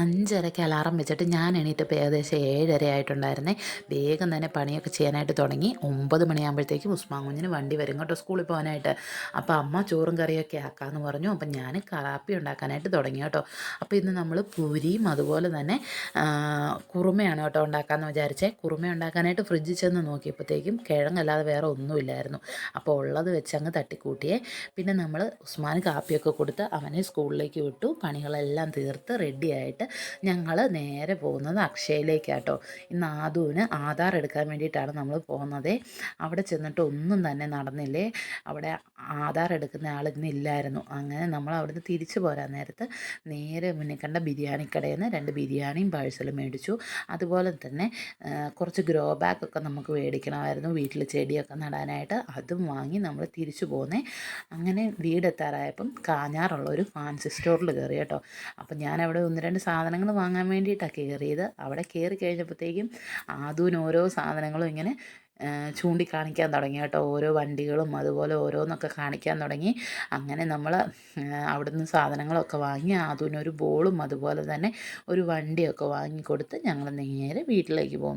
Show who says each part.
Speaker 1: അഞ്ചരയ്ക്ക് alarm വെച്ചിട്ട് ഞാൻ എണീറ്റപ്പോൾ ഏകദേശം ഏഴര ആയിട്ടുണ്ടായിരുന്നേ. വേഗം തന്നെ പണിയൊക്കെ ചെയ്യാനായിട്ട് തുടങ്ങി. ഒമ്പത് മണിയാകുമ്പോഴത്തേക്കും ഉസ്മാൻ കുഞ്ഞിന് വണ്ടി വരും കേട്ടോ സ്കൂളിൽ പോകാനായിട്ട്. അപ്പോൾ അമ്മ ചോറും കറിയൊക്കെ ആക്കാമെന്ന് പറഞ്ഞു. അപ്പം ഞാൻ കാപ്പി ഉണ്ടാക്കാനായിട്ട് തുടങ്ങി കേട്ടോ. അപ്പോൾ ഇന്ന് നമ്മൾ പൂരിയും അതുപോലെ തന്നെ കുറുമയാണ് കേട്ടോ ഉണ്ടാക്കാമെന്ന് വിചാരിച്ചേ. കുറുമ ഉണ്ടാക്കാനായിട്ട് ഫ്രിഡ്ജിൽ ചെന്ന് നോക്കിയപ്പോഴത്തേക്കും കിഴങ്ങല്ലാതെ വേറെ ഒന്നുമില്ലായിരുന്നു. അപ്പോൾ ഉള്ളത് വെച്ച് അങ്ങ് തട്ടിക്കൂട്ടിയേ. പിന്നെ നമ്മൾ ഉസ്മാൻ കാപ്പിയൊക്കെ കൊടുത്ത് അവനെ സ്കൂളിലേക്ക് വിട്ടു. പണികളെല്ലാം തീർത്ത് റെഡിയായിട്ട് ഞങ്ങൾ നേരെ പോകുന്നത് അക്ഷയയിലേക്കാട്ടോ. ഇന്ന് ആദുവിന് ആധാർ എടുക്കാൻ വേണ്ടിയിട്ടാണ് നമ്മൾ പോകുന്നത്. അവിടെ ചെന്നിട്ട് ഒന്നും തന്നെ നടന്നില്ലേ? അവിടെ ആധാർ എടുക്കുന്ന ആൾ ഇന്നില്ലായിരുന്നു അങ്ങനെ നമ്മൾ അവിടുന്ന് തിരിച്ചു പോരാൻ നേരത്ത് നേരെ മുന്നിൽ കണ്ട ബിരിയാണി കടയിൽ നിന്ന് രണ്ട് ബിരിയാണിയും പാഴ്സലും മേടിച്ചു. അതുപോലെ തന്നെ കുറച്ച് ഗ്രോ ബാഗൊക്കെ നമുക്ക് മേടിക്കണമായിരുന്നു. വീട്ടിൽ ചെടിയൊക്കെ നടാനായിട്ട് അതും വാങ്ങി നമ്മൾ തിരിച്ചു പോന്നേ. അങ്ങനെ വീടെത്താറായപ്പം കാഞ്ഞാറുള്ള ഒരു ഫാൻസി സ്റ്റോറിൽ കയറി കേട്ടോ. അപ്പം ഞാൻ അവിടെ ഒന്ന് രണ്ട് സാധനങ്ങൾ വാങ്ങാൻ വേണ്ടിയിട്ടാണ് കയറിയത് അവിടെ കയറി കഴിഞ്ഞപ്പോഴത്തേക്കും ആദൂന് ഓരോ സാധനങ്ങളും ഇങ്ങനെ ചൂണ്ടിക്കാണിക്കാൻ തുടങ്ങി കേട്ടോ. ഓരോ വണ്ടികളും അതുപോലെ ഓരോന്നൊക്കെ കാണിക്കാൻ തുടങ്ങി. അങ്ങനെ നമ്മൾ അവിടുന്ന് സാധനങ്ങളൊക്കെ വാങ്ങി ആദൂനൊരു ബോളും അതുപോലെ തന്നെ ഒരു വണ്ടിയൊക്കെ വാങ്ങിക്കൊടുത്ത് ഞങ്ങൾ നേരെ വീട്ടിലേക്ക് പോന്നു.